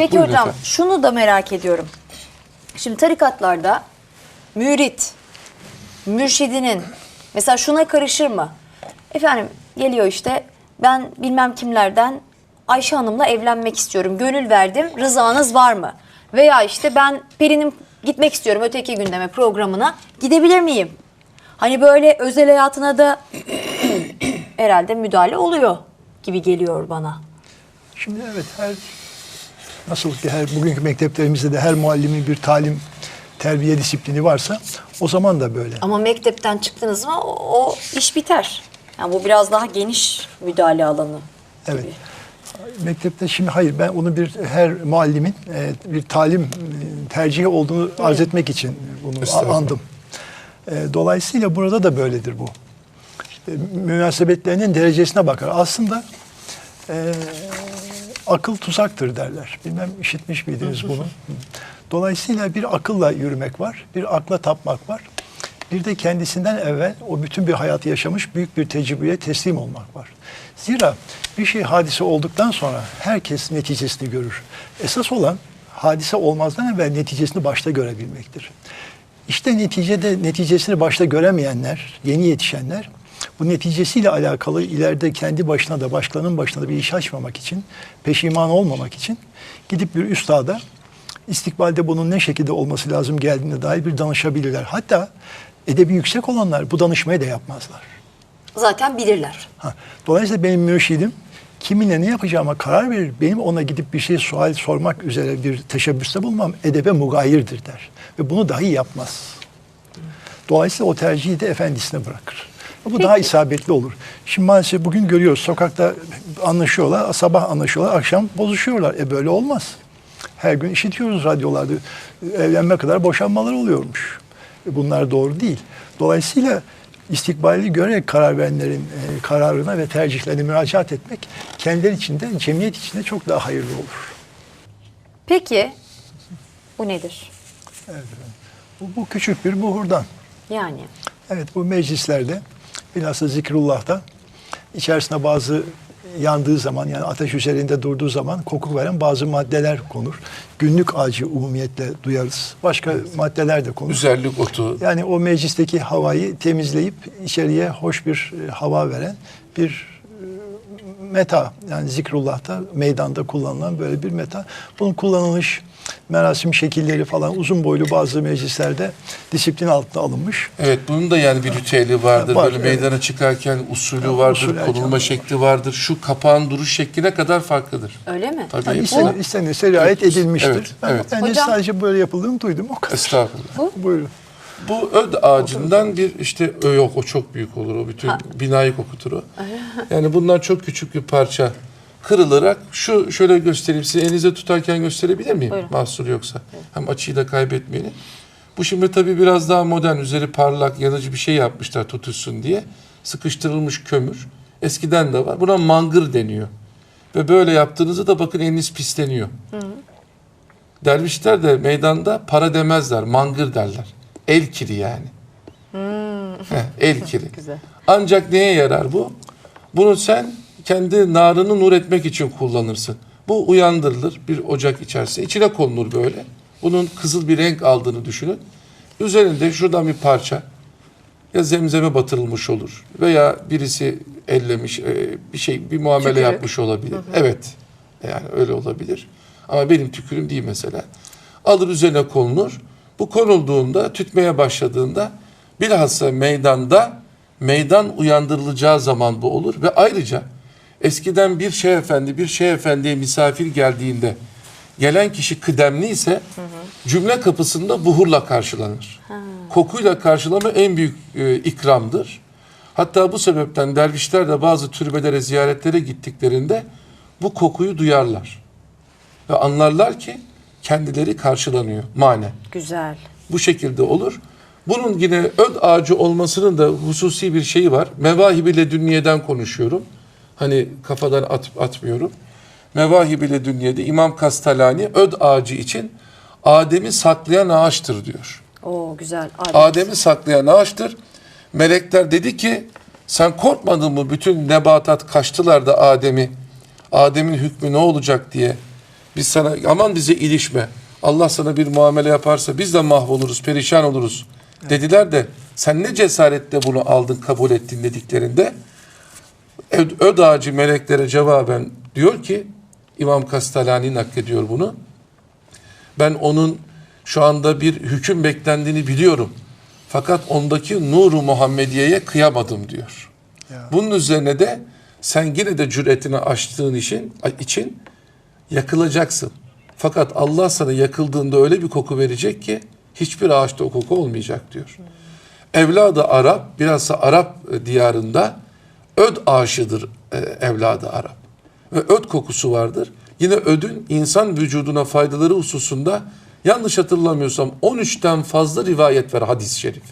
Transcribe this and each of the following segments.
Peki Buyurun hocam efendim. şunu da merak ediyorum. Şimdi tarikatlarda mürit, mürşidinin mesela şuna karışır mı? Efendim geliyor işte ben bilmem kimlerden Ayşe Hanım'la evlenmek istiyorum. Gönül verdim. Rızanız var mı? Veya işte ben Peri'nin gitmek istiyorum öteki gündeme programına. Gidebilir miyim? Hani böyle özel hayatına da herhalde müdahale oluyor gibi geliyor bana. Şimdi evet her nasıl ki her bugünkü mekteplerimizde de her muallimin bir talim terbiye disiplini varsa o zaman da böyle. Ama mektepten çıktınız mı o, o iş biter. Yani bu biraz daha geniş müdahale alanı. Evet. Mektepte şimdi hayır ben onu bir her muallimin e, bir talim e, tercihi olduğunu arz etmek için bunu andım. E, dolayısıyla burada da böyledir bu. İşte münasebetlerinin derecesine bakar. Aslında e, akıl tuzaktır derler. Bilmem işitmiş miydiniz bunu? Dolayısıyla bir akılla yürümek var, bir akla tapmak var. Bir de kendisinden evvel o bütün bir hayatı yaşamış büyük bir tecrübeye teslim olmak var. Zira bir şey hadise olduktan sonra herkes neticesini görür. Esas olan hadise olmazdan evvel neticesini başta görebilmektir. İşte neticede neticesini başta göremeyenler, yeni yetişenler bu neticesiyle alakalı ileride kendi başına da başkalarının başına da bir iş açmamak için, peşiman olmamak için gidip bir üstada istikbalde bunun ne şekilde olması lazım geldiğine dair bir danışabilirler. Hatta edebi yüksek olanlar bu danışmayı da yapmazlar. Zaten bilirler. Ha, dolayısıyla benim mürşidim kiminle ne yapacağıma karar verir. Benim ona gidip bir şey sual sormak üzere bir teşebbüste bulmam edebe mugayirdir der. Ve bunu dahi yapmaz. Dolayısıyla o tercihi de efendisine bırakır. Bu daha isabetli olur. Şimdi maalesef bugün görüyoruz sokakta anlaşıyorlar, sabah anlaşıyorlar, akşam bozuşuyorlar. E böyle olmaz. Her gün işitiyoruz radyolarda evlenme kadar boşanmalar oluyormuş. E bunlar doğru değil. Dolayısıyla istikbali görerek karar verenlerin e, kararına ve tercihlerine müracaat etmek kendileri için de cemiyet için de çok daha hayırlı olur. Peki bu nedir? Bu, bu küçük bir buhurdan. Yani Evet bu meclislerde bilhassa zikrullah'ta içerisine bazı yandığı zaman yani ateş üzerinde durduğu zaman koku veren bazı maddeler konur. Günlük ağacı umumiyetle duyarız. Başka maddeler de konur. Güzellik otu. Yani o meclisteki havayı temizleyip içeriye hoş bir e, hava veren bir meta yani zikrullah'ta meydanda kullanılan böyle bir meta. Bunun kullanılış merasim şekilleri falan uzun boylu bazı meclislerde disiplin altına alınmış. Evet bunun da yani bir ritüeli vardır. Var, Böyle evet. meydana çıkarken usulü vardır, usul konulma var. şekli vardır. Şu kapağın duruş şekline kadar farklıdır. öyle mi? Tabii. Yani Bu- istenir, istenirse riayet edilmiştir. evet, ben, evet. ben de Hocam- sadece böyle yapıldığını duydum o kadar. Estağfurullah. Buyurun. Bu öd ağacından bir işte ö yok o çok büyük olur o bütün binayı kokutur o. Yani bundan çok küçük bir parça kırılarak şu şöyle göstereyim size elinize tutarken gösterebilir miyim? Buyurun. Mahsur yoksa. Hem açıyı da kaybetmeyelim. Bu şimdi tabii biraz daha modern üzeri parlak yanıcı bir şey yapmışlar tutuşsun diye. Sıkıştırılmış kömür. Eskiden de var. Buna mangır deniyor. Ve böyle yaptığınızda da bakın eliniz pisleniyor. Dervişler de meydanda para demezler, mangır derler. El kiri yani. Heh, el kiri. Güzel. Ancak neye yarar bu? Bunu sen kendi narını nur etmek için kullanırsın. Bu uyandırılır bir ocak içerisinde. İçine konulur böyle. Bunun kızıl bir renk aldığını düşünün. Üzerinde şuradan bir parça ya zemzeme batırılmış olur veya birisi ellemiş e, bir şey bir muamele Tükürük. yapmış olabilir. Evet. Yani öyle olabilir. Ama benim tükürüm değil mesela. Alır üzerine konulur. Bu konulduğunda tütmeye başladığında bilhassa meydanda meydan uyandırılacağı zaman bu olur ve ayrıca eskiden bir şeyh efendi bir şeyh efendiye misafir geldiğinde gelen kişi kıdemli ise cümle kapısında buhurla karşılanır. Kokuyla karşılama en büyük e, ikramdır. Hatta bu sebepten dervişler de bazı türbelere ziyaretlere gittiklerinde bu kokuyu duyarlar. Ve anlarlar ki kendileri karşılanıyor manen. Güzel. Bu şekilde olur. Bunun yine öd ağacı olmasının da hususi bir şeyi var. Mevahib ile dünyeden konuşuyorum. Hani kafadan at, atmıyorum. Mevahib ile dünyede İmam Kastalani öd ağacı için Adem'i saklayan ağaçtır diyor. Oo güzel. Adem. Adem'i saklayan ağaçtır. Melekler dedi ki sen korkmadın mı bütün nebatat kaçtılar da Adem'i Adem'in hükmü ne olacak diye Biz sana aman bize ilişme. Allah sana bir muamele yaparsa biz de mahvoluruz, perişan oluruz dediler de sen ne cesaretle bunu aldın, kabul ettin dediklerinde Öd, Öd ağacı meleklere cevaben diyor ki İmam Kastalani naklediyor bunu. Ben onun şu anda bir hüküm beklendiğini biliyorum. Fakat ondaki nuru Muhammediye'ye kıyamadım diyor. Ya. Bunun üzerine de sen yine de cüretini aştığın için, için yakılacaksın. Fakat Allah sana yakıldığında öyle bir koku verecek ki hiçbir ağaçta o koku olmayacak diyor. Evladı Arap, bilhassa Arap diyarında öd ağaçıdır e, evladı Arap. Ve öd kokusu vardır. Yine ödün insan vücuduna faydaları hususunda yanlış hatırlamıyorsam 13'ten fazla rivayet var hadis-i şerif.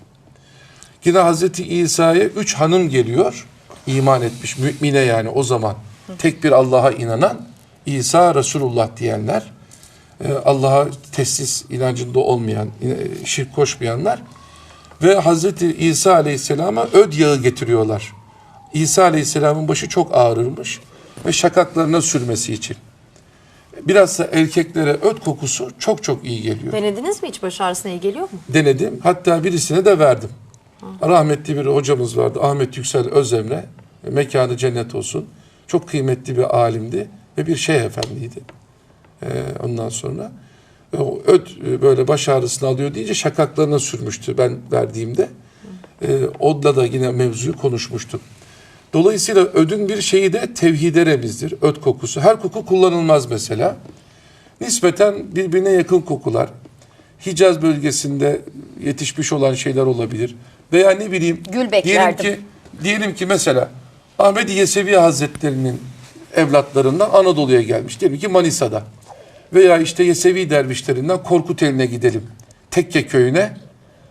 Yine Hazreti İsa'ya üç hanım geliyor. iman etmiş mümine yani o zaman. Tek bir Allah'a inanan İsa Resulullah diyenler. e, Allah'a teslis inancında olmayan, e, şirk koşmayanlar. Ve Hazreti İsa Aleyhisselam'a öd yağı getiriyorlar. İsa Aleyhisselam'ın başı çok ağrırmış ve şakaklarına sürmesi için. Biraz da erkeklere öd kokusu çok çok iyi geliyor Denediniz mi hiç baş ağrısına iyi geliyor mu? denedim. Hatta birisine de verdim. Rahmetli bir hocamız vardı. Ahmet Yüksel Özemre. Mekanı cennet olsun. Çok kıymetli bir alimdi ve bir şeyh efendiydi. Ee, ondan sonra e, o öt e, böyle baş ağrısını alıyor deyince şakaklarına sürmüştü ben verdiğimde. Ee, Odla da yine mevzuyu konuşmuştuk. Dolayısıyla ödün bir şeyi de tevhide remizdir. Öt kokusu. Her koku kullanılmaz mesela. Nispeten birbirine yakın kokular. Hicaz bölgesinde yetişmiş olan şeyler olabilir. Veya ne bileyim Gül diyelim beklerdim. ki diyelim ki mesela Ahmet Yesevi Hazretleri'nin evlatlarından Anadolu'ya gelmiş. Diyelim ki Manisa'da. Veya işte Yesevi dervişlerinden Korkuteli'ne gidelim. Tekke köyüne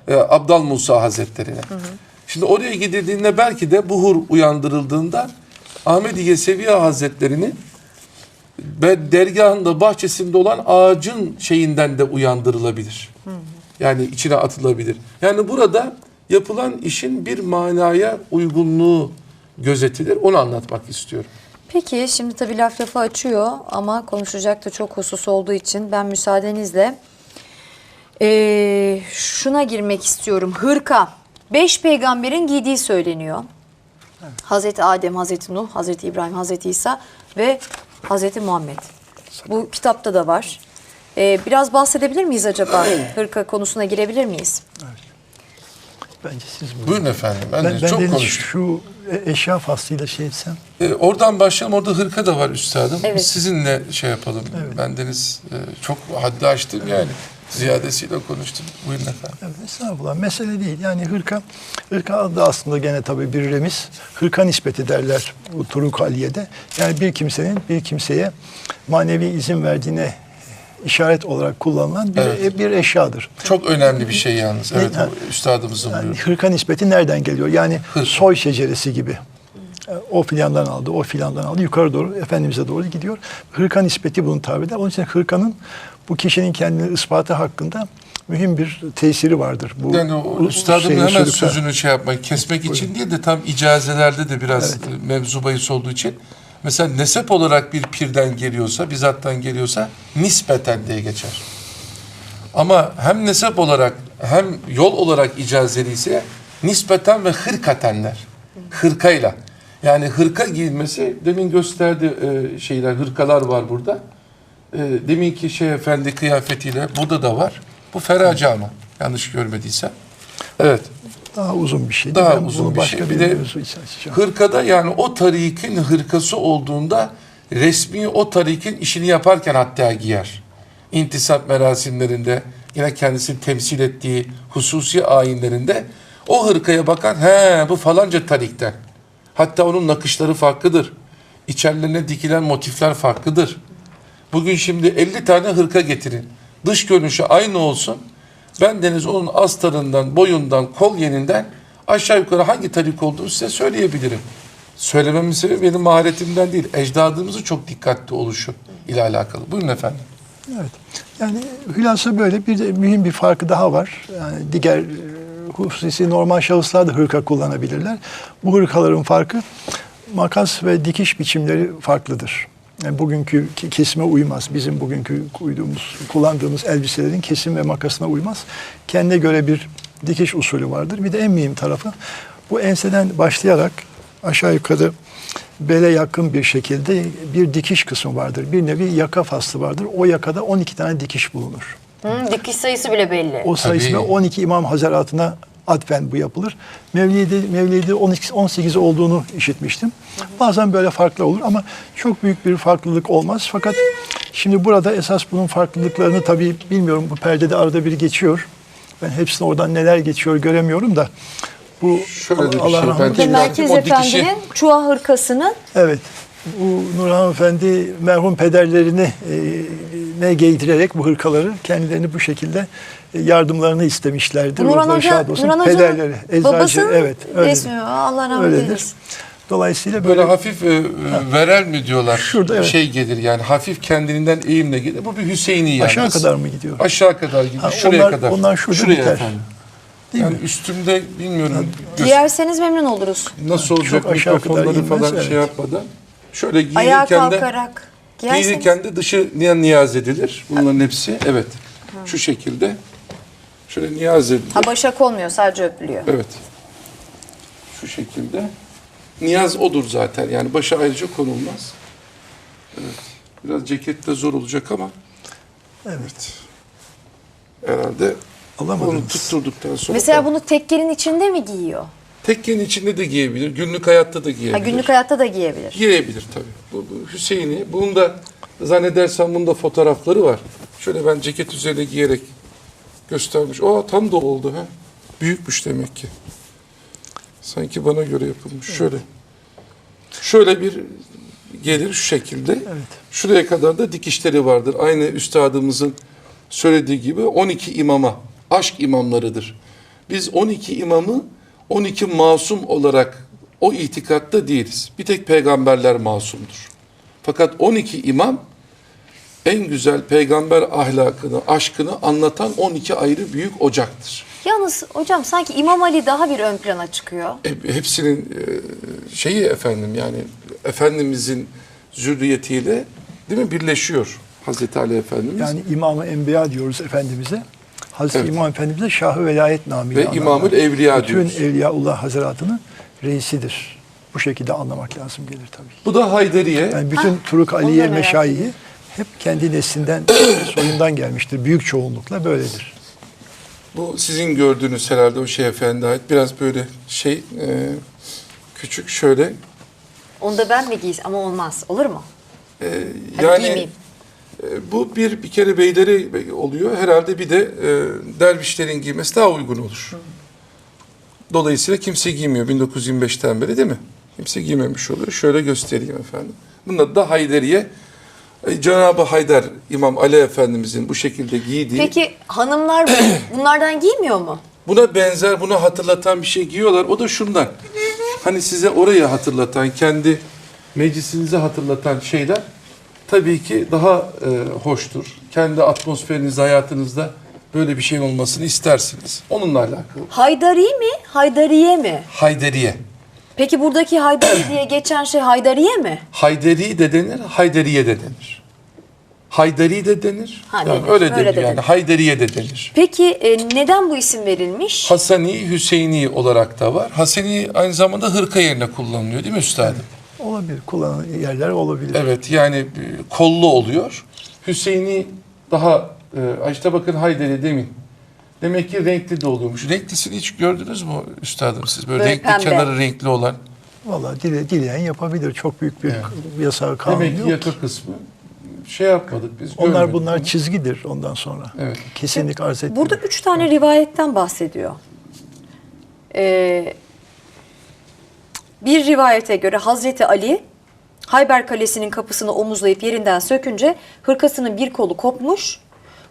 e, Abdal Musa Hazretleri'ne. Şimdi oraya gidildiğinde belki de buhur uyandırıldığında Ahmet Yesevi Hazretleri'nin ve dergahında bahçesinde olan ağacın şeyinden de uyandırılabilir. Yani içine atılabilir. Yani burada yapılan işin bir manaya uygunluğu gözetilir. Onu anlatmak istiyorum. Peki şimdi tabii laf lafı açıyor ama konuşacak da çok husus olduğu için ben müsaadenizle eee, şuna girmek istiyorum. Hırka. Beş peygamberin giydiği söyleniyor. Hazreti Adem, Hazreti Nuh, Hazreti İbrahim, Hazreti İsa ve Hazreti Muhammed. Bu kitapta da var. Eee, biraz bahsedebilir miyiz acaba? Hırka konusuna girebilir miyiz? Bence siz buyurun. Buyurun efendim. Ben, Ben, de ben çok konuştum. şu e- eşya faslıyla şey etsem. Ee, oradan başlayalım. Orada hırka da var üstadım. Evet. Sizinle şey yapalım. Bendeniz e, çok haddi aştım yani. Ziyadesiyle konuştum. Buyurun efendim. Evet, estağfurullah mesele değil. Yani hırka, hırka adı aslında gene tabii bir remiz. Hırka nispeti derler bu Turuk Aliye'de. Yani bir kimsenin bir kimseye manevi izin verdiğine işaret olarak kullanılan bir, Evet. bir eşyadır. Çok önemli bir şey yalnız. Evet, o üstadımızın Yani buyurduğu. hırka nispeti nereden geliyor? Yani Hırka. soy şeceresi gibi. O filandan aldı, o filandan aldı. Yukarı doğru, Efendimiz'e doğru gidiyor. Hırka nispeti bunun tabiri. Onun için hırkanın bu kişinin kendini ispatı hakkında mühim bir tesiri vardır. Bu Yani o üstadımın hemen sülükler. sözünü şey yapmayı kesmek için değil de tam icazelerde de biraz e, mevzu bahis olduğu için mesela nesep olarak bir pirden geliyorsa, bizattan geliyorsa nispeten diye geçer. Ama hem nesep olarak hem yol olarak icazeli ise nispeten ve hırkatenler. Hırkayla. Yani hırka giyilmesi demin gösterdi e, şeyler hırkalar var burada. E, deminki şey efendi kıyafetiyle burada da var. Bu feraca ama yanlış görmediysem. Evet. Daha uzun bir şey. Daha Ben uzun bir başka şey. bir, de. Hırkada yani o tarikin hırkası olduğunda resmi o tarikin işini yaparken hatta giyer. İntisap merasimlerinde yine kendisini temsil ettiği hususi ayinlerinde o hırkaya bakan he bu falanca tarikten. Hatta onun nakışları farklıdır. İçerilerine dikilen motifler farklıdır. Bugün şimdi 50 tane hırka getirin. Dış görünüşü aynı olsun. Ben deniz onun astarından, boyundan, kol yeninden aşağı yukarı hangi tarik olduğunu size söyleyebilirim. Söylememin sebebi benim maharetimden değil. Ecdadımızın çok dikkatli oluşu ile alakalı. Buyurun efendim. Evet. Yani hülasa böyle bir de mühim bir farkı daha var. Yani diğer e, hususi normal şahıslar da hırka kullanabilirler. Bu hırkaların farkı makas ve dikiş biçimleri farklıdır. Bugünkü ke- kesime uymaz. Bizim bugünkü uyduğumuz, kullandığımız elbiselerin kesim ve makasına uymaz. Kendine göre bir dikiş usulü vardır. Bir de en mühim tarafı bu enseden başlayarak aşağı yukarı bele yakın bir şekilde bir dikiş kısmı vardır. Bir nevi yaka faslı vardır. O yakada 12 tane dikiş bulunur. Hı, dikiş sayısı bile belli. O sayısı Tabii. ve 12 imam hazaratına atfen bu yapılır. Mevlidi, Mevlidi 12, 18 olduğunu işitmiştim. Bazen böyle farklı olur ama çok büyük bir farklılık olmaz. Fakat şimdi burada esas bunun farklılıklarını tabii bilmiyorum bu perdede arada bir geçiyor. Ben hepsini oradan neler geçiyor göremiyorum da. Bu Şöyle de bir Allah şey, rahmet Şimdi Merkez o dikişi- Efendi'nin çuha hırkasının Evet. Bu Nurhan Efendi merhum pederlerini e, ne giydirerek bu hırkaları kendilerini bu şekilde e, yardımlarını istemişlerdir. Nurhan Hoca. Nurhan Pederleri, eczacı, evet, öyledir. resmi. Allah rahmet Öyledir. eylesin. Dolayısıyla Böyle böyle, hafif e, verel mi diyorlar? Şurada, evet. Şey gelir yani hafif kendiliğinden eğimle gelir. Bu bir Hüseyini yani. aşağı kadar mı gidiyor? Aşağı kadar gidiyor. Ha, şuraya onlar- kadar. onlar şurada şuraya biter. efendim. Değil yani mi? üstümde bilmiyorum Giyerseniz memnun oluruz. nasıl olacak Çok aşağı kadar mikrofonları inmez, falan evet. şey yapmadan. Şöyle Ayağa giyinirken de kalkarak. Giyerseniz. giyinirken de dışı niye niyaz edilir. Bunların hepsi evet. Şu şekilde. Şöyle niyaz edilir. Ha başak olmuyor sadece öpülüyor. Evet. Şu şekilde. Niyaz odur zaten. Yani başa ayrıca konulmaz. Evet. Biraz cekette zor olacak ama Evet. herhalde onu Alamadınız. tutturduktan sonra Mesela bunu tekkenin içinde mi giyiyor? Tekkenin içinde de giyebilir. Günlük hayatta da giyebilir. Ha, günlük hayatta da giyebilir. Giyebilir tabii. Bu, bu Hüseyin'i. Bunun da zannedersem bunun da fotoğrafları var. Şöyle ben ceket üzerine giyerek göstermiş. Aa tam da oldu ha. Büyükmüş demek ki. Sanki bana göre yapılmış. Şöyle. Şöyle bir gelir şu şekilde. Evet. Şuraya kadar da dikişleri vardır. Aynı üstadımızın söylediği gibi 12 imama, aşk imamlarıdır. Biz 12 imamı 12 masum olarak o itikatta değiliz. Bir tek peygamberler masumdur. Fakat 12 imam en güzel peygamber ahlakını, aşkını anlatan 12 ayrı büyük ocaktır. Yalnız hocam sanki İmam Ali daha bir ön plana çıkıyor. E, hepsinin e, şeyi efendim yani Efendimizin zürriyetiyle değil mi birleşiyor Hazreti Ali Efendimiz. Yani İmam-ı Enbiya diyoruz Efendimiz'e. Hazreti Evet. İmam Efendimiz'e Şah-ı Velayet namıyla Ve. İmamül Evliya Bütün diyoruz. Evliyaullah Hazretı'nın reisidir. Bu şekilde anlamak lazım gelir tabii. Bu da Haydariye. Yani bütün Turuk onu da Aliye merak meşayihi hep kendi neslinden, soyundan gelmiştir. Büyük çoğunlukla böyledir. Bu sizin gördüğünüz herhalde o şey efendi ait. Biraz böyle şey e, küçük şöyle. Onu da ben mi giysem ama olmaz. Olur mu? E, Hadi yani giymeyeyim. E, bu bir bir kere beyleri oluyor. Herhalde bir de e, dervişlerin giymesi daha uygun olur. Dolayısıyla kimse giymiyor 1925'ten beri değil mi? Kimse giymemiş oluyor. Şöyle göstereyim efendim. Bunun adı da Haydariye. E, Cenab-ı Haydar İmam Ali Efendimizin bu şekilde giydiği Peki hanımlar bu- bunlardan giymiyor mu? Buna benzer, buna hatırlatan bir şey giyiyorlar. O da şundan. Hani size orayı hatırlatan, kendi meclisinizi hatırlatan şeyler tabii ki daha e, hoştur. Kendi atmosferiniz, hayatınızda böyle bir şeyin olmasını istersiniz. Onunla alakalı. Haydari mi? Haydariye mi? Hayderiye. Peki buradaki Haydari diye geçen şey Haydariye mi? Hayderi de denir, Hayderiye de denir. Hayderi de denir. Ha, yani denir. öyle Öyle denir de yani. denir. Hayderiye de denir. Peki e, neden bu isim verilmiş? Hasani, Hüseyini olarak da var. Hasani aynı zamanda hırka yerine kullanılıyor değil mi üstadım? Olabilir. Kullanılan yerler olabilir. Evet yani e, kollu oluyor. Hüseyin'i daha e, işte bakın Hayderi demin. Demek ki renkli de oluyormuş. Renklisini hiç gördünüz mü üstadım siz? Böyle, Böyle renkli pembe. kenarı renkli olan. Vallahi dile, dileyen yapabilir. Çok büyük bir yasağı kanun Demek ki yaka kısmı şey yapmadık biz. Onlar görmedik bunlar ama. çizgidir ondan sonra. Evet. Kesinlik arz etmiyor. Burada üç tane rivayetten bahsediyor. Ee, bir rivayete göre Hazreti Ali Hayber Kalesi'nin kapısını omuzlayıp yerinden sökünce hırkasının bir kolu kopmuş.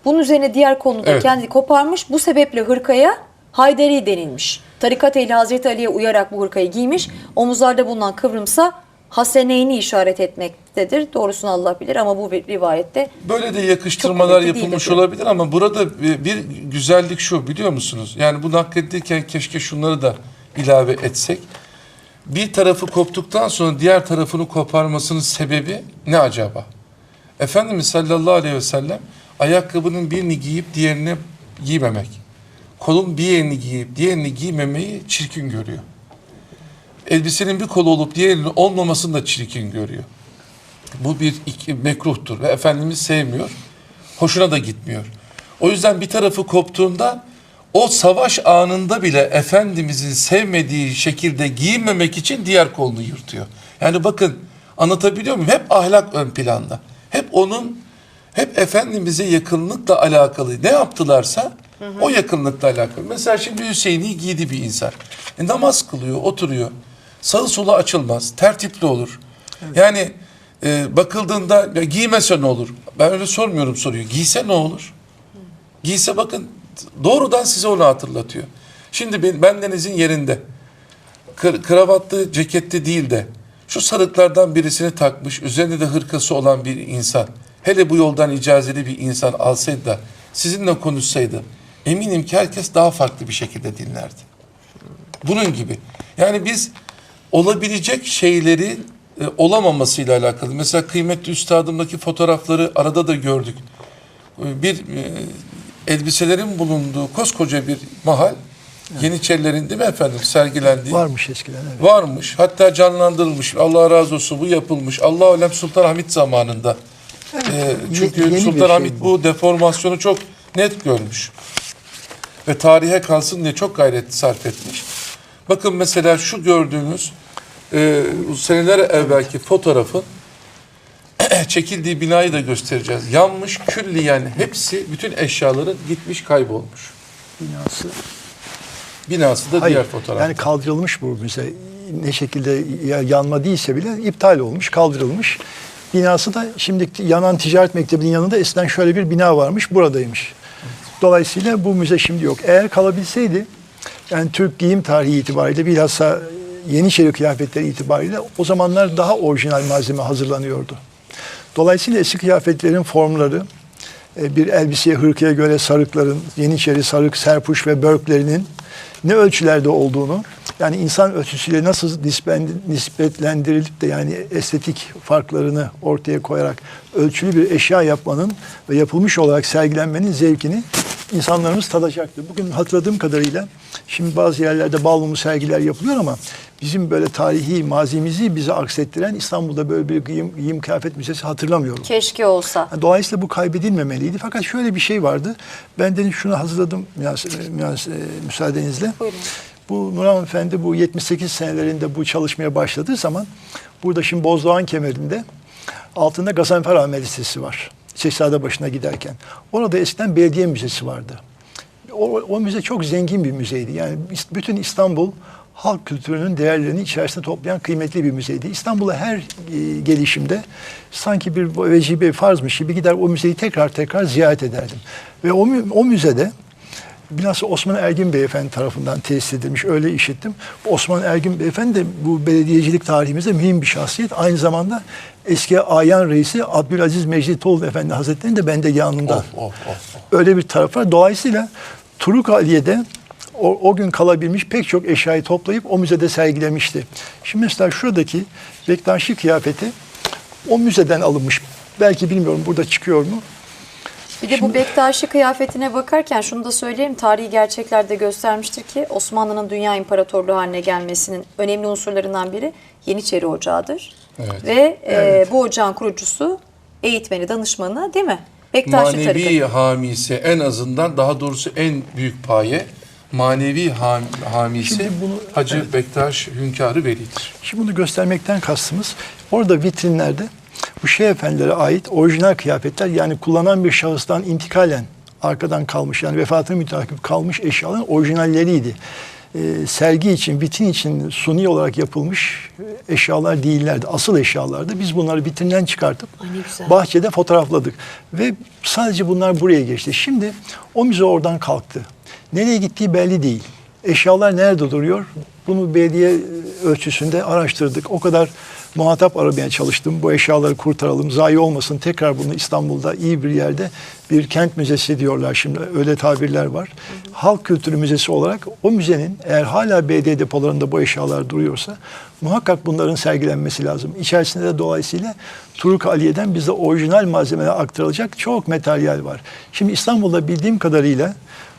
Bunun üzerine diğer kolunu da Evet. kendi koparmış. Bu sebeple hırkaya Hayderi denilmiş. Tarikat ehli Hazreti Ali'ye uyarak bu hırkayı giymiş. Omuzlarda bulunan kıvrımsa Haseneyni işaret etmektedir. Doğrusunu Allah bilir ama bu rivayette Böyle de yakıştırmalar kuvvetli yapılmış değildir. olabilir ama burada bir, bir güzellik şu biliyor musunuz? Yani bunu nakledirken keşke şunları da ilave etsek. Bir tarafı koptuktan sonra diğer tarafını koparmasının sebebi ne acaba? Efendimiz sallallahu aleyhi ve sellem ayakkabının birini giyip diğerini giymemek. Kolun bir yerini giyip diğerini giymemeyi çirkin görüyor. Elbisenin bir kolu olup diğerinin olmamasını da çirkin görüyor. Bu bir iki, mekruhtur ve Efendimiz sevmiyor. Hoşuna da gitmiyor. O yüzden bir tarafı koptuğunda o savaş anında bile Efendimizin sevmediği şekilde giyinmemek için diğer kolunu yırtıyor. Yani bakın anlatabiliyor muyum? Hep ahlak ön planda. Hep onun hep Efendimiz'e yakınlıkla alakalı ne yaptılarsa o yakınlıkla alakalı. Mesela şimdi Hüseyin'i giydi bir insan. E, namaz kılıyor, oturuyor. Sağı solu açılmaz, tertipli olur. Yani e, bakıldığında ya giymese ne olur? Ben öyle sormuyorum soruyu. Giyse ne olur? Giyse bakın doğrudan size onu hatırlatıyor. Şimdi ben, bendenizin yerinde kır, kravatlı, ceketli değil de şu sarıklardan birisini takmış, üzerinde de hırkası olan bir insan, hele bu yoldan icazeli bir insan alsaydı da sizinle konuşsaydı, eminim ki herkes daha farklı bir şekilde dinlerdi. Bunun gibi. Yani biz olabilecek şeyleri e, olamamasıyla alakalı. Mesela kıymetli üstadımdaki fotoğrafları arada da gördük. E, Bir e, elbiselerin bulunduğu koskoca bir mahal Yeniçerilerin değil mi efendim sergilendiği Varmış eskiden evet. varmış. Hatta canlandırılmış. Allah razı olsun bu yapılmış. Allah alem Sultan Hamit zamanında. Ee, çünkü yeni bir Sultan şey Hamit bu. bu deformasyonu çok net görmüş. Ve tarihe kalsın diye çok gayret sarf etmiş. Bakın mesela şu gördüğünüz e, seneler evvelki fotoğrafın çekildiği binayı da göstereceğiz. Yanmış külliyen hepsi bütün eşyaların gitmiş kaybolmuş. Binası. Binası da Hayır, diğer fotoğraf. yani kaldırılmış bu müze. Ne şekilde ya- yanma değilse bile iptal olmuş, kaldırılmış. Binası da şimdi yanan ticaret mektebinin yanında eskiden şöyle bir bina varmış, buradaymış. Dolayısıyla bu müze şimdi yok. Eğer kalabilseydi, yani Türk giyim tarihi itibariyle bilhassa Yeniçeri kıyafetleri itibariyle o zamanlar daha orijinal malzeme hazırlanıyordu. Dolayısıyla eski kıyafetlerin formları, e, bir elbiseye, hırkaya göre sarıkların, Yeniçeri sarık, serpuş ve börklerinin ne ölçülerde olduğunu, yani insan ölçüsüyle nasıl nispetlendirilip de yani estetik farklarını ortaya koyarak ölçülü bir eşya yapmanın ve yapılmış olarak sergilenmenin zevkini insanlarımız tadacaktır. Bugün hatırladığım kadarıyla şimdi bazı yerlerde balmumu sergiler yapılıyor ama bizim böyle tarihi mazimizi bize aksettiren İstanbul'da böyle bir giyim, giyim kıyafet müzesi hatırlamıyorum. Keşke olsa. Dolayısıyla bu kaybedilmemeliydi. Fakat şöyle bir şey vardı. Ben de şunu hazırladım e, müsaadenizle. Buyurun. Bu Nurhan Efendi bu 78 senelerinde bu çalışmaya başladığı zaman burada şimdi Bozdoğan kemerinde altında Gazanfer Ahmet Lisesi var. Şehzade başına giderken. Orada eskiden belediye müzesi vardı. O, o müze çok zengin bir müzeydi. Yani bütün İstanbul halk kültürünün değerlerini içerisinde toplayan kıymetli bir müzeydi. İstanbul'a her e, gelişimde sanki bir vecibe farzmış gibi gider o müzeyi tekrar tekrar ziyaret ederdim. Ve o, o müzede Bilhassa Osman Ergin Beyefendi tarafından tesis edilmiş. Öyle işittim. Osman Ergin Beyefendi de bu belediyecilik tarihimizde mühim bir şahsiyet. Aynı zamanda eski Ayan Reisi Abdülaziz Meclitoğlu Efendi Hazretleri'nin de bende yanında. Of, of, of. Öyle bir taraf var. Dolayısıyla Turuk Aliye'de o, o gün kalabilmiş pek çok eşyayı toplayıp o müzede sergilemişti. Şimdi mesela şuradaki Bektaşi kıyafeti o müzeden alınmış. Belki bilmiyorum burada çıkıyor mu? Bir de bu Bektaşi kıyafetine bakarken şunu da söyleyeyim. Tarihi gerçeklerde göstermiştir ki Osmanlı'nın dünya imparatorluğu haline gelmesinin önemli unsurlarından biri Yeniçeri Ocağı'dır. Evet. Ve e, bu ocağın kurucusu, eğitmeni, danışmanı değil mi? Bektaşi manevi tarikatı. hamisi en azından daha doğrusu en büyük paye manevi ham, hamisi Şimdi bunu- Hacı Bektaş Hünkârı Veli'dir. Şimdi bunu göstermekten kastımız orada vitrinlerde bu şeyh efendilere ait orijinal kıyafetler yani kullanan bir şahıstan intikalen arkadan kalmış yani vefatına mütakip kalmış eşyaların orijinalleriydi. Ee, sergi için, vitrin için suni olarak yapılmış e, eşyalar değillerdi. Asıl eşyalardı. Biz bunları vitrinden çıkartıp Ay bahçede fotoğrafladık. Ve sadece bunlar buraya geçti. Şimdi o müze oradan kalktı. Nereye gittiği belli değil. Eşyalar nerede duruyor? Bunu belediye e, ölçüsünde araştırdık. O kadar muhatap aramaya çalıştım. Bu eşyaları kurtaralım, zayi olmasın. Tekrar bunu İstanbul'da iyi bir yerde bir kent müzesi diyorlar şimdi. Öyle tabirler var. Halk Kültürü Müzesi olarak o müzenin eğer hala belediye depolarında bu eşyalar duruyorsa muhakkak bunların sergilenmesi lazım. İçerisinde de dolayısıyla Turuk Aliye'den bize orijinal malzemeler aktarılacak çok materyal var. Şimdi İstanbul'da bildiğim kadarıyla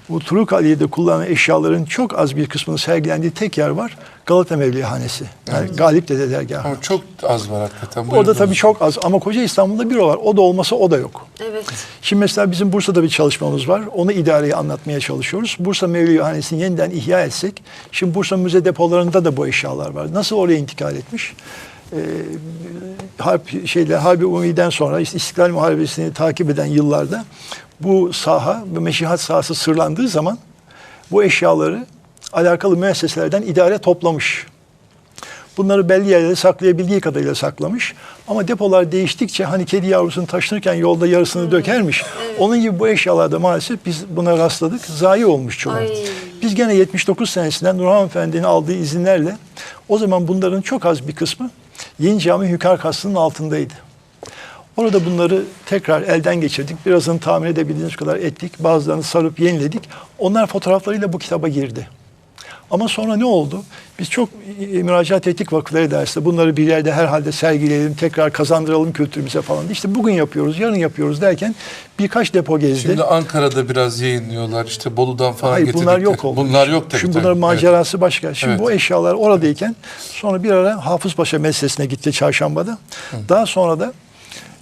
bu Turuk Aliye'de kullanılan eşyaların çok az bir kısmının sergilendiği tek yer var. Galata Mevlihanesi. Yani Galip Dede Dergahı. Ama çok az var hakikaten. O da tabii çok az ama koca İstanbul'da bir o var. O da olmasa o da yok. Evet. Şimdi mesela bizim Bursa'da bir çalışmamız var. Onu idareye anlatmaya çalışıyoruz. Bursa Mevlihanesi'ni yeniden ihya etsek, şimdi Bursa müze depolarında da bu eşyalar var. Nasıl oraya intikal etmiş? Ee, harp şeyle Harbi Umi'den sonra işte İstiklal Muharebesi'ni takip eden yıllarda bu saha, bu meşihat sahası sırlandığı zaman bu eşyaları alakalı müesseselerden idare toplamış. Bunları belli yerlere saklayabildiği kadarıyla saklamış. Ama depolar değiştikçe hani kedi yavrusunu taşınırken yolda yarısını dökermiş. Onun gibi bu eşyalarda maalesef biz buna rastladık. Zayi olmuş çoğu. Biz gene 79 senesinden Nurhan Efendi'nin aldığı izinlerle o zaman bunların çok az bir kısmı Yeni Cami Hükar Kastı'nın altındaydı. Orada bunları tekrar elden geçirdik. Birazını tamir edebildiğimiz kadar ettik. Bazılarını sarıp yeniledik. Onlar fotoğraflarıyla bu kitaba girdi. Ama sonra ne oldu? Biz çok e, müracaat ettik vakıfları derste. Bunları bir yerde herhalde sergileyelim, tekrar kazandıralım kültürümüze falan. İşte bugün yapıyoruz, yarın yapıyoruz derken birkaç depo gezdi. Şimdi Ankara'da biraz yayınlıyorlar. İşte Bolu'dan falan Hayır bunlar getirdikleri- yok oldu. Bunlar yok tabii. Şimdi tabii. bunların Evet. macerası başka. Şimdi Evet. bu eşyalar oradayken sonra bir ara Hafızpaşa Medresesi'ne gitti çarşambada. Daha sonra da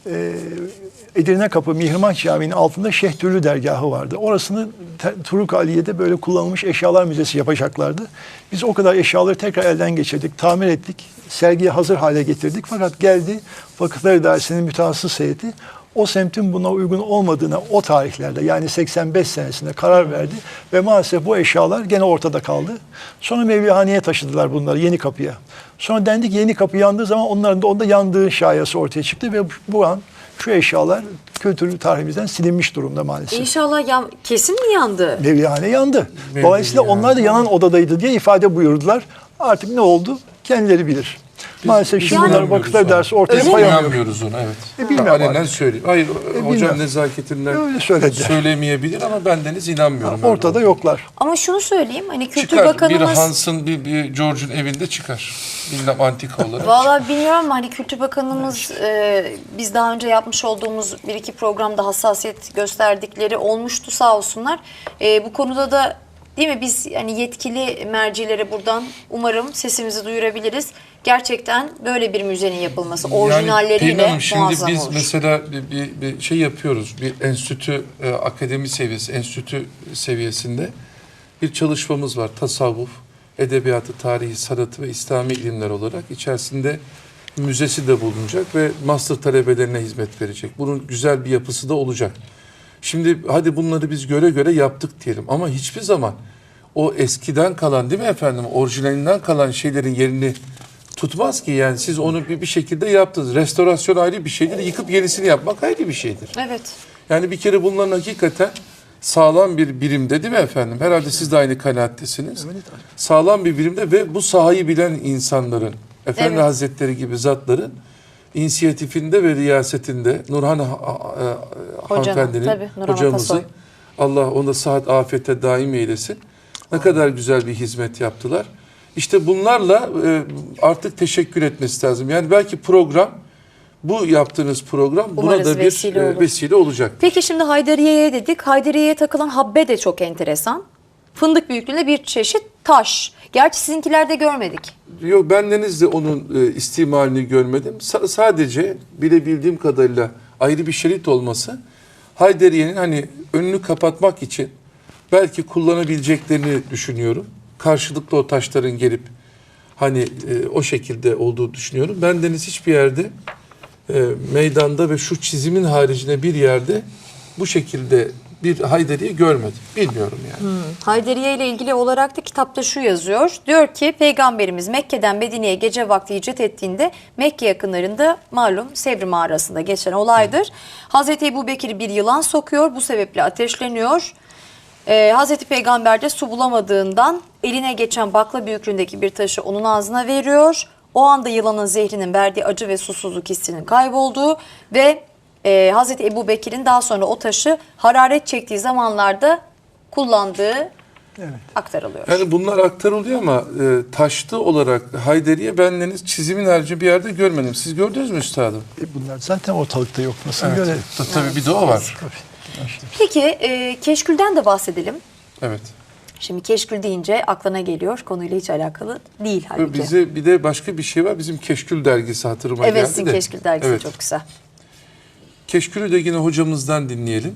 e, Edirne Kapı Mihrimah Camii'nin altında Şeyh Türlü dergahı vardı. Orasını Turuk Aliye'de böyle kullanılmış eşyalar müzesi yapacaklardı. Biz o kadar eşyaları tekrar elden geçirdik, tamir ettik, sergiye hazır hale getirdik. Fakat geldi Vakıflar İdaresi'nin mütehassıs heyeti o semtin buna uygun olmadığına o tarihlerde yani 85 senesinde karar verdi ve maalesef bu eşyalar gene ortada kaldı. Sonra Mevlihane'ye taşıdılar bunları Yeni Kapı'ya. Sonra dendik Yeni Kapı yandığı zaman onların da onda yandığı şayası ortaya çıktı ve bu an şu eşyalar kültür tarihimizden silinmiş durumda maalesef. İnşallah yan, kesin mi yandı? Mevlihane yandı. Dolayısıyla Mevlihane. onlar da yanan odadaydı diye ifade buyurdular. Artık ne oldu? Kendileri bilir. Maalesef şimdi bunlar İnanmıyoruz vakıflar dersi ortaya Biz koyamıyor. inanmıyoruz ona evet. E, bilmiyorum Alenen söyleyeyim. Hayır hocam bilmiyorum. nezaketinden Öyle söylediler. söylemeyebilir ama bendeniz inanmıyorum. öyle Ortada olduğuna. yoklar. Ama şunu söyleyeyim hani Kültür Çıkar. Bir Bakanımız... Hans'ın bir, bir George'un evinde çıkar. Bilmem antika olarak. Vallahi bilmiyorum hani Kültür Bakanımız e, biz daha önce yapmış olduğumuz bir iki programda hassasiyet gösterdikleri olmuştu sağ olsunlar. E, bu konuda da değil mi biz hani yetkili mercilere buradan umarım sesimizi duyurabiliriz. Gerçekten böyle bir müzenin yapılması Yani orijinalleriyle Hanım, şimdi muazzam biz olur. mesela bir, bir, bir şey yapıyoruz. Bir enstitü, e, akademi seviyesi, enstitü seviyesinde bir çalışmamız var. Tasavvuf, edebiyatı, tarihi, sanatı ve İslami ilimler olarak içerisinde müzesi de bulunacak ve master talebelerine hizmet verecek. Bunun güzel bir yapısı da olacak. Şimdi hadi bunları biz göre göre yaptık diyelim ama hiçbir zaman o eskiden kalan değil mi efendim orijinalinden kalan şeylerin yerini tutmaz ki yani siz onu bir, bir şekilde yaptınız. Restorasyon ayrı bir şeydir, yıkıp yenisini yapmak ayrı bir şeydir. Evet. Yani bir kere bunların hakikaten sağlam bir birimde değil mi efendim? Herhalde siz de aynı kanaattesiniz. Sağlam bir birimde ve bu sahayı bilen insanların, Efendi Evet. Hazretleri gibi zatların inisiyatifinde ve riyasetinde Nurhan ha- ha- hanımefendinin, tabii, Nurhan hocamızın Atasoy. Allah ona sıhhat afiyete daim eylesin. Ne kadar güzel bir hizmet yaptılar. İşte bunlarla e, artık teşekkür etmesi lazım. Yani belki program bu yaptığınız program buna Umarız da bir vesile e, olur. vesile olacak. Peki şimdi Haydariye'ye dedik. Haydariye'ye takılan habbe de çok enteresan. Fındık büyüklüğünde bir çeşit taş. Gerçi sizinkilerde görmedik. Yok bendeniz de onun e, istimalini görmedim. Sa- sadece bilebildiğim kadarıyla ayrı bir şerit olması Haydariye'nin hani önünü kapatmak için belki kullanabileceklerini düşünüyorum. Karşılıklı o taşların gelip hani e, o şekilde olduğu düşünüyorum. Bendeniz hiçbir yerde e, meydanda ve şu çizimin haricinde bir yerde bu şekilde bir Haydariye görmedim. Bilmiyorum yani. Haydariye ile ilgili olarak da kitapta şu yazıyor. Diyor ki Peygamberimiz Mekke'den Medine'ye gece vakti hicret ettiğinde Mekke yakınlarında malum Sevri mağarasında geçen olaydır. Hazreti Ebu Bekir bir yılan sokuyor. Bu sebeple ateşleniyor. Ee, Hazreti Peygamber de su bulamadığından eline geçen bakla büyüklüğündeki bir taşı onun ağzına veriyor. O anda yılanın zehrinin verdiği acı ve susuzluk hissinin kaybolduğu ve e, Hazreti Ebu Bekir'in daha sonra o taşı hararet çektiği zamanlarda kullandığı Evet. aktarılıyor. Yani bunlar aktarılıyor ama e, taşlı olarak Hayderiye bendeniz çizimin harici bir yerde görmedim. Siz gördünüz mü üstadım? E bunlar zaten ortalıkta yok. Nasıl görelim? Ta- Tabii bir de o var. Tabii. Peki e, keşkülden de bahsedelim. Evet. Şimdi keşkül deyince aklına geliyor. Konuyla hiç alakalı değil halbuki. Bize bir de başka bir şey var. Bizim Keşkül dergisi hatırıma evet geldi sizin de. keşkül dergisi Evet. çok güzel. Keşkülü de yine hocamızdan dinleyelim.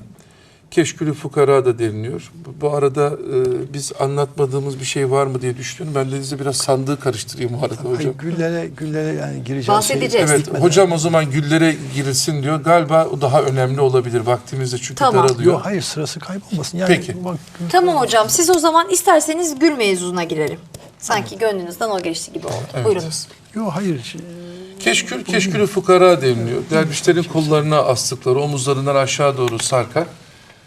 Keşkülü fukara da deniliyor. Bu, bu arada e, biz anlatmadığımız bir şey var mı diye düşünüyorum. Ben de size biraz sandığı karıştırayım bu arada hocam. Hayır, güllere güllere yani gireceğiz. Bahsedeceğiz. Evet hocam o zaman güllere girilsin diyor. Galiba o daha önemli olabilir vaktimizde çünkü Tamam. daralıyor. Yok hayır sırası kaybolmasın. Yani Peki. Bak, Tamam hocam siz o zaman isterseniz gül mevzuna girelim. Sanki gönlünüzden o geçti gibi oldu. Evet. Buyurunuz. yok hayır. şey, Keşkül, keşkülü fukara deniliyor. Dervişlerin kollarına astıkları, omuzlarından aşağı doğru sarkar.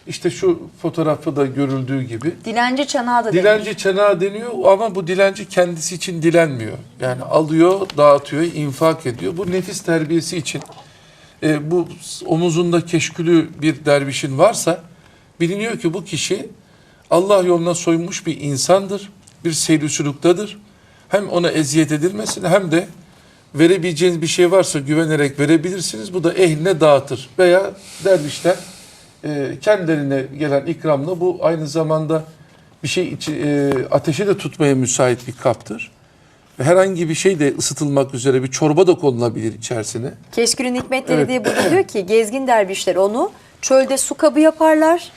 İşte şu fotoğrafta da görüldüğü gibi. Dilenci çanağı da denir. Dilenci çanağı deniyor ama bu dilenci kendisi için dilenmiyor. Yani alıyor, dağıtıyor, infak ediyor. Bu nefis terbiyesi için e, bu omuzunda keşkülü bir dervişin varsa biliniyor ki bu kişi Allah yoluna soymuş bir insandır. Bir seyri Hem ona eziyet edilmesin hem de verebileceğiniz bir şey varsa güvenerek verebilirsiniz. Bu da ehline dağıtır. Veya dervişler e, kendilerine gelen ikramla bu aynı zamanda bir şey içi, e, ateşe de tutmaya müsait bir kaptır. Herhangi bir şey de ısıtılmak üzere bir çorba da konulabilir içerisine. Keşkül'ün hikmetleri Evet. diye burada diyor ki gezgin dervişler onu çölde su kabı yaparlar.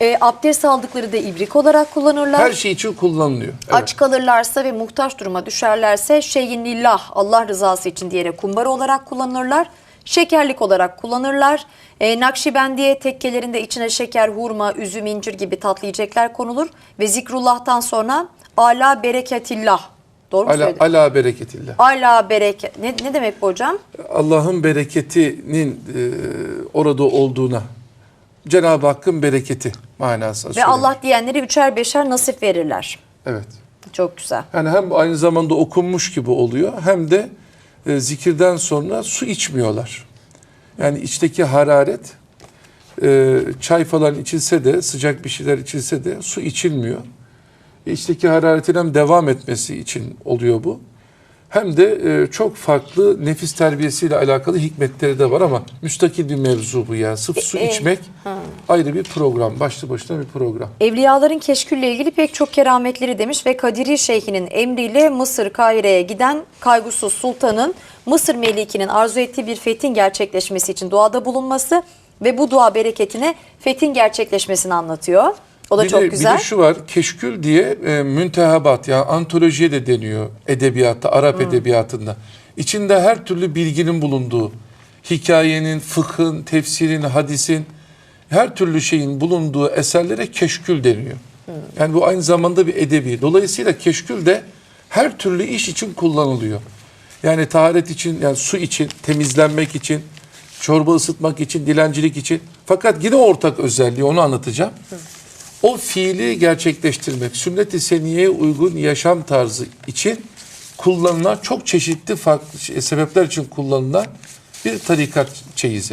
E, abdest aldıkları da ibrik olarak kullanırlar. Her şey için kullanılıyor. Evet. Aç kalırlarsa ve muhtaç duruma düşerlerse şeyin lillah Allah rızası için diyerek kumbara olarak kullanırlar. Şekerlik olarak kullanırlar. E, Nakşibendiye tekkelerinde içine şeker, hurma, üzüm, incir gibi tatlı yiyecekler konulur. Ve zikrullah'tan sonra ala bereketillah. Doğru mu Ala, söyledim? ala bereketillah. Ala bereket. Ne, ne demek bu hocam? Allah'ın bereketinin e, orada olduğuna, Cenab-ı Hakk'ın bereketi manasında Ve söyleniyor. Allah diyenleri üçer beşer nasip verirler. Evet. Çok güzel. Yani hem aynı zamanda okunmuş gibi oluyor hem de e, zikirden sonra su içmiyorlar. Yani içteki hararet e, çay falan içilse de sıcak bir şeyler içilse de su içilmiyor. E, içteki hararetin hem devam etmesi için oluyor bu. Hem de e, çok farklı nefis terbiyesiyle alakalı hikmetleri de var ama müstakil bir mevzu bu ya. Sırf su E, e, içmek ayrı bir program. Başlı başına bir program. Evliyaların keşkülle ilgili pek çok kerametleri demiş ve Kadiri Şeyhi'nin emriyle Mısır Kahire'ye giden Kaygusuz Sultan'ın Mısır Meliki'nin arzu ettiği bir fethin gerçekleşmesi için duada bulunması ve bu dua bereketine fethin gerçekleşmesini anlatıyor. O da bir çok de, güzel. Bir de şu var, keşkül diye e, müntehabat yani antolojiye de deniyor edebiyatta, Arap edebiyatında. İçinde her türlü bilginin bulunduğu, hikayenin, fıkhın, tefsirin, hadisin, her türlü şeyin bulunduğu eserlere keşkül deniyor. Yani bu aynı zamanda bir edebi. Dolayısıyla keşkül de her türlü iş için kullanılıyor. Yani taharet için, yani su için, temizlenmek için, çorba ısıtmak için, dilencilik için. Fakat yine ortak özelliği onu anlatacağım. O fiili gerçekleştirmek, sünnet-i seniyeye uygun yaşam tarzı için kullanılan çok çeşitli farklı şey- sebepler için kullanılan bir tarikat çeyizi.